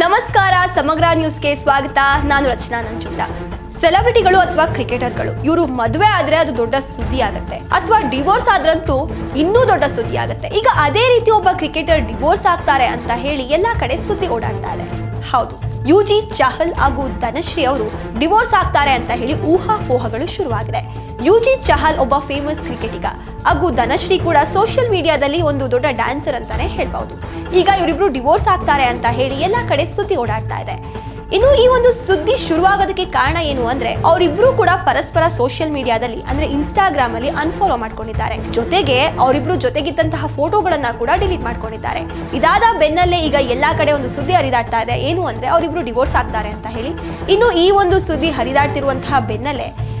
ನಮಸ್ಕಾರ, ಸಮಗ್ರ ನ್ಯೂಸ್ಗೆ ಸ್ವಾಗತ. ನಾನು ರಚನಾ ನಂಜುಂಡ. ಸೆಲೆಬ್ರಿಟಿಗಳು ಅಥವಾ ಕ್ರಿಕೆಟರ್ಗಳು, ಇವರು ಮದುವೆ ಆದ್ರೆ ಅದು ದೊಡ್ಡ ಸುದ್ದಿ ಆಗುತ್ತೆ. ಅಥವಾ ಡಿವೋರ್ಸ್ ಆದ್ರಂತೂ ಇನ್ನೂ ದೊಡ್ಡ ಸುದ್ದಿ ಆಗುತ್ತೆ. ಈಗ ಅದೇ ರೀತಿ ಒಬ್ಬ ಕ್ರಿಕೆಟರ್ ಡಿವೋರ್ಸ್ ಆಗ್ತಾರೆ ಅಂತ ಹೇಳಿ ಎಲ್ಲಾ ಕಡೆ ಸುದ್ದಿ ಓಡಾಡ್ತಾ ಇದೆ. ಹೌದು, ಯು ಜಿ ಚಹಲ್ ಹಾಗೂ ಧನಶ್ರೀ ಅವರು ಡಿವೋರ್ಸ್ ಆಗ್ತಾರೆ ಅಂತ ಹೇಳಿ ಊಹಾಪೋಹಗಳು ಶುರುವಾಗಿದೆ. ಯು ಜಿ ಚಹಲ್ ಒಬ್ಬ ಫೇಮಸ್ ಕ್ರಿಕೆಟಿಗ. ಹಾಗೂ ಧನಶ್ರೀ ಕೂಡ ಸೋಷಿಯಲ್ ಮೀಡಿಯಾದಲ್ಲಿ ಒಂದು ದೊಡ್ಡ ಡ್ಯಾನ್ಸರ್ ಅಂತಾನೆ ಹೇಳ್ಬಹುದು. ಈಗ ಇವರಿಬ್ರು ಡಿವೋರ್ಸ್ ಆಗ್ತಾರೆ ಅಂತ ಹೇಳಿ ಎಲ್ಲ ಕಡೆ ಸುದ್ದಿ ಓಡಾಡ್ತಾ ಇದೆ. ಇನ್ನು ಈ ಒಂದು ಸುದ್ದಿ ಶುರುವಾಗೋದಕ್ಕೆ ಕಾರಣ ಏನು ಅಂದ್ರೆ, ಅವರಿಬ್ರು ಕೂಡ ಪರಸ್ಪರ ಸೋಷಿಯಲ್ ಮೀಡಿಯಾದಲ್ಲಿ ಅಂದ್ರೆ ಇನ್ಸ್ಟಾಗ್ರಾಮ್ ಅಲ್ಲಿ ಅನ್ಫಾಲೋ ಮಾಡ್ಕೊಂಡಿದ್ದಾರೆ. ಜೊತೆಗೆ ಅವರಿಬ್ರು ಜೊತೆಗಿದ್ದಂತಹ ಫೋಟೋಗಳನ್ನ ಕೂಡ ಡಿಲೀಟ್ ಮಾಡ್ಕೊಂಡಿದ್ದಾರೆ. ಇದಾದ ಬೆನ್ನಲ್ಲೇ ಈಗ ಎಲ್ಲಾ ಕಡೆ ಒಂದು ಸುದ್ದಿ ಹರಿದಾಡ್ತಾ ಇದೆ. ಏನು ಅಂದ್ರೆ ಅವರಿಬ್ರು ಡಿವೋರ್ಸ್ ಆಗ್ತಾರೆ ಅಂತ ಹೇಳಿ. ಇನ್ನು ಈ ಒಂದು ಸುದ್ದಿ ಹರಿದಾಡ್ತಿರುವಂತಹ ಬೆನ್ನಲ್ಲೇ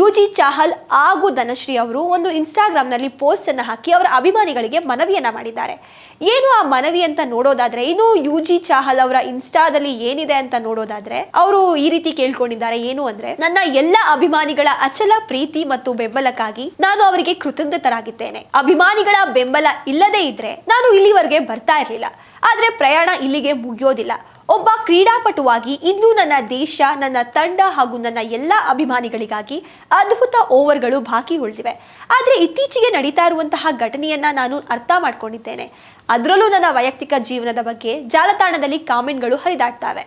ಯು ಜಿ ಚಾಹಲ್ ಹಾಗೂ ಧನಶ್ರೀ ಅವರು ಒಂದು ಇನ್ಸ್ಟಾಗ್ರಾಮ್ನಲ್ಲಿ ಪೋಸ್ಟ್ ಅನ್ನು ಹಾಕಿ ಅವರ ಅಭಿಮಾನಿಗಳಿಗೆ ಮನವಿಯನ್ನು ಮಾಡಿದ್ದಾರೆ. ಏನು ಆ ಮನವಿ ಅಂತ ನೋಡೋದಾದ್ರೆ, ಇನ್ನು ಯು ಜಿ ಚಾಹಲ್ ಅವರ ಇನ್ಸ್ಟಾದಲ್ಲಿ ಏನಿದೆ ಅಂತ ನೋಡೋದಾದ್ರೆ, ಅವರು ಈ ರೀತಿ ಕೇಳ್ಕೊಂಡಿದ್ದಾರೆ. ಏನು ಅಂದ್ರೆ, ನನ್ನ ಎಲ್ಲ ಅಭಿಮಾನಿಗಳ ಅಚಲ ಪ್ರೀತಿ ಮತ್ತು ಬೆಂಬಲಕ್ಕಾಗಿ ನಾನು ಅವರಿಗೆ ಕೃತಜ್ಞತರಾಗಿದ್ದೇನೆ. ಅಭಿಮಾನಿಗಳ ಬೆಂಬಲ ಇಲ್ಲದೇ ಇದ್ರೆ ನಾನು ಇಲ್ಲಿವರೆಗೆ ಬರ್ತಾ ಇರಲಿಲ್ಲ. ಆದ್ರೆ ಪ್ರಯಾಣ ಇಲ್ಲಿಗೆ ಮುಗಿಯೋದಿಲ್ಲ. ಒಬ್ಬ ಕ್ರೀಡಾಪಟುವಾಗಿ ಇಂದು ನನ್ನ ದೇಶ, ನನ್ನ ತಂಡ ಹಾಗೂ ನನ್ನ ಎಲ್ಲ ಅಭಿಮಾನಿಗಳಿಗಾಗಿ ಅದ್ಭುತ ಓವರ್ಗಳು ಬಾಕಿ ಉಳಿದಿವೆ. ಆದರೆ ಇತ್ತೀಚೆಗೆ ನಡೀತಾ ಇರುವಂತಹ ಘಟನೆಯನ್ನ ನಾನು ಅರ್ಥ ಮಾಡ್ಕೊಂಡಿದ್ದೇನೆ. ಅದರಲ್ಲೂ ನನ್ನ ವೈಯಕ್ತಿಕ ಜೀವನದ ಬಗ್ಗೆ ಜಾಲತಾಣದಲ್ಲಿ ಕಾಮೆಂಟ್ಗಳು ಹರಿದಾಡ್ತವೆ.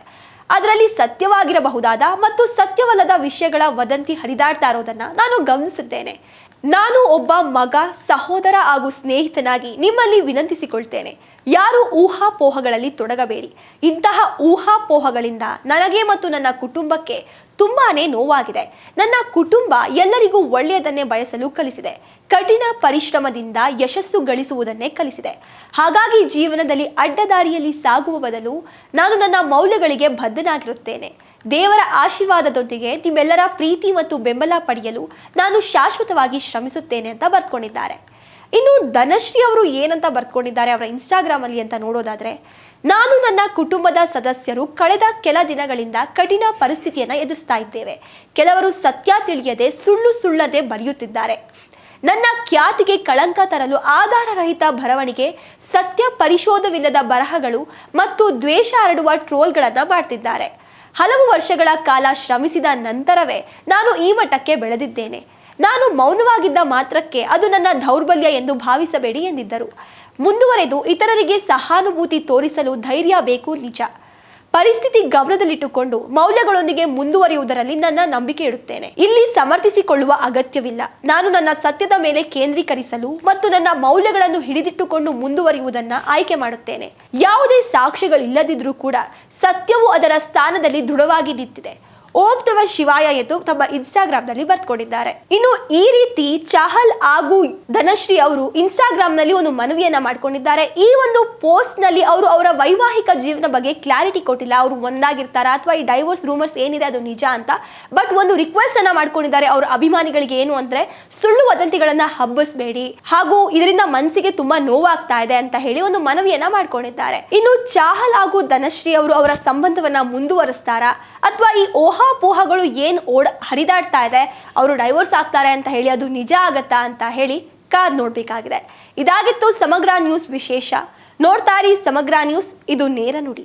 ಅದರಲ್ಲಿ ಸತ್ಯವಾಗಿರಬಹುದಾದ ಮತ್ತು ಸತ್ಯವಲ್ಲದ ವಿಷಯಗಳ ವದಂತಿ ಹರಿದಾಡ್ತಾ ಇರೋದನ್ನು ನಾನು ಗಮನಿಸಿದ್ದೇನೆ. ನಾನು ಒಬ್ಬ ಮಗ, ಸಹೋದರ ಹಾಗೂ ಸ್ನೇಹಿತನಾಗಿ ನಿಮ್ಮಲ್ಲಿ ವಿನಂತಿಸಿಕೊಳ್ತೇನೆ. ಯಾರು ಊಹಾಪೋಹಗಳಲ್ಲಿ ತೊಡಗಬೇಡಿ. ಇಂತಹ ಊಹಾಪೋಹಗಳಿಂದ ನನಗೆ ಮತ್ತು ನನ್ನ ಕುಟುಂಬಕ್ಕೆ ತುಂಬಾನೇ ನೋವಾಗಿದೆ. ನನ್ನ ಕುಟುಂಬ ಎಲ್ಲರಿಗೂ ಒಳ್ಳೆಯದನ್ನೇ ಬಯಸಲು ಕಲಿಸಿದೆ. ಕಠಿಣ ಪರಿಶ್ರಮದಿಂದ ಯಶಸ್ಸು ಗಳಿಸುವುದನ್ನೇ ಕಲಿಸಿದೆ. ಹಾಗಾಗಿ ಜೀವನದಲ್ಲಿ ಅಡ್ಡದಾರಿಯಲ್ಲಿ ಸಾಗುವ ಬದಲು ನಾನು ನನ್ನ ಮೌಲ್ಯಗಳಿಗೆ ಬದ್ಧನಾಗಿರುತ್ತೇನೆ. ದೇವರ ಆಶೀರ್ವಾದದೊಂದಿಗೆ ನಿಮ್ಮೆಲ್ಲರ ಪ್ರೀತಿ ಮತ್ತು ಬೆಂಬಲ ಪಡೆಯಲು ನಾನು ಶಾಶ್ವತವಾಗಿ ಶ್ರಮಿಸುತ್ತೇನೆ ಅಂತ ಬರ್ತ್ಕೊಂಡಿದ್ದಾರೆ ಇನ್ನು ಧನಶ್ರೀ ಅವರು ಏನಂತ ಬರ್ತ್ಕೊಂಡಿದ್ದಾರೆ ಅವರ ಇನ್ಸ್ಟಾಗ್ರಾಮ್ ಅಲ್ಲಿ ಅಂತ ನೋಡೋದಾದ್ರೆ, ನಾನು ನನ್ನ ಕುಟುಂಬದ ಸದಸ್ಯರು ಕಳೆದ ಕೆಲ ದಿನಗಳಿಂದ ಕಠಿಣ ಪರಿಸ್ಥಿತಿಯನ್ನ ಎದುರಿಸ್ತಾ ಇದ್ದೇವೆ. ಕೆಲವರು ಸತ್ಯ ತಿಳಿಯದೆ ಸುಳ್ಳು ಸುಳ್ಳದೆ ಬರೆಯುತ್ತಿದ್ದಾರೆ. ನನ್ನ ಖ್ಯಾತಿಗೆ ಕಳಂಕ ತರಲು ಆಧಾರರಹಿತ ಬರವಣಿಗೆ, ಸತ್ಯ ಪರಿಶೋಧವಿಲ್ಲದ ಬರಹಗಳು ಮತ್ತು ದ್ವೇಷ ಹರಡುವ ಟ್ರೋಲ್ಗಳನ್ನು ಮಾಡ್ತಿದ್ದಾರೆ. ಹಲವು ವರ್ಷಗಳ ಕಾಲ ಶ್ರಮಿಸಿದ ನಂತರವೇ ನಾನು ಈ ಮಟ್ಟಕ್ಕೆ ಬೆಳೆದಿದ್ದೇನೆ. ನಾನು ಮೌನವಾಗಿದ್ದ ಮಾತ್ರಕ್ಕೆ ಅದು ನನ್ನ ದೌರ್ಬಲ್ಯ ಎಂದು ಭಾವಿಸಬೇಡಿ ಎಂದಿದ್ದರು. ಮುಂದುವರೆದು ಇತರರಿಗೆ ಸಹಾನುಭೂತಿ ತೋರಿಸಲು ಧೈರ್ಯ ಬೇಕು ನಿಜ. ಪರಿಸ್ಥಿತಿ ಗಮನದಲ್ಲಿಟ್ಟುಕೊಂಡು ಮೌಲ್ಯಗಳೊಂದಿಗೆ ಮುಂದುವರಿಯುವುದರಲ್ಲಿ ನನ್ನ ನಂಬಿಕೆ ಇಡುತ್ತೇನೆ. ಇಲ್ಲಿ ಸಮರ್ಥಿಸಿಕೊಳ್ಳುವ ಅಗತ್ಯವಿಲ್ಲ. ನಾನು ನನ್ನ ಸತ್ಯದ ಮೇಲೆ ಕೇಂದ್ರೀಕರಿಸಲು ಮತ್ತು ನನ್ನ ಮೌಲ್ಯಗಳನ್ನು ಹಿಡಿದಿಟ್ಟುಕೊಂಡು ಮುಂದುವರಿಯುವುದನ್ನು ಆಯ್ಕೆ ಮಾಡುತ್ತೇನೆ. ಯಾವುದೇ ಸಾಕ್ಷ್ಯಗಳಿಲ್ಲದಿದ್ರೂ ಕೂಡ ಸತ್ಯವು ಅದರ ಸ್ಥಾನದಲ್ಲಿ ದೃಢವಾಗಿ ನಿಂತಿದೆ. ಓಂ ಶಿವಾಯ ಎಂದು ತಮ್ಮ ಇನ್ಸ್ಟಾಗ್ರಾಮ್ನಲ್ಲಿ ಬರ್ತ್ಕೊಂಡಿದ್ದಾರೆ ಇನ್ನು ಈ ರೀತಿ ಚಾಹಲ್ ಹಾಗೂ ಧನಶ್ರೀ ಅವರು ಇನ್ಸ್ಟಾಗ್ರಾಮ್ನಲ್ಲಿ ಒಂದು ಮನವಿಯನ್ನ ಮಾಡ್ಕೊಂಡಿದ್ದಾರೆ. ಈ ಒಂದು ಪೋಸ್ಟ್ನಲ್ಲಿ ಅವರು ಅವರ ವೈವಾಹಿಕ ಜೀವನ ಬಗ್ಗೆ ಕ್ಲಾರಿಟಿ ಕೊಟ್ಟಿಲ್ಲ. ಅವರು ಒಂದಾಗಿರ್ತಾರ ಅಥವಾ ಈ ಡೈವೋರ್ಸ್ ರೂಮರ್ಸ್ ಏನಿದೆ ಅದು ನಿಜ ಅಂತ. ಬಟ್ ಒಂದು ರಿಕ್ವೆಸ್ಟ್ ಅನ್ನ ಮಾಡ್ಕೊಂಡಿದ್ದಾರೆ ಅವರ ಅಭಿಮಾನಿಗಳಿಗೆ ಏನು ಅಂದ್ರೆ, ಸುಳ್ಳು ವದಂತಿಗಳನ್ನ ಹಬ್ಬಿಸಬೇಡಿ ಹಾಗೂ ಇದರಿಂದ ಮನಸ್ಸಿಗೆ ತುಂಬಾ ನೋವಾಗ್ತಾ ಇದೆ ಅಂತ ಹೇಳಿ ಒಂದು ಮನವಿಯನ್ನ ಮಾಡ್ಕೊಂಡಿದ್ದಾರೆ. ಇನ್ನು ಚಾಹಲ್ ಹಾಗೂ ಧನಶ್ರೀ ಅವರು ಅವರ ಸಂಬಂಧವನ್ನ ಮುಂದುವರಿಸ್ತಾರಾ ಅಥವಾ ಈ ಊಹಾಪೋಹಗಳು ಏನು ಓಡ ಹರಿದಾಡ್ತಾ ಇದೆ, ಅವರು ಡೈವೋರ್ಸ್ ಆಗ್ತಾರೆ ಅಂತ ಹೇಳಿ ಅದು ನಿಜ ಆಗತ್ತಾ ಅಂತ ಹೇಳಿ ಕಾದ್ ನೋಡ್ಬೇಕಾಗಿದೆ. ಇದಾಗಿತ್ತು ಸಮಗ್ರ ನ್ಯೂಸ್ ವಿಶೇಷ. ನೋಡ್ತಾರಿ ಸಮಗ್ರ ನ್ಯೂಸ್ ಇದು ನೇರ ನುಡಿ.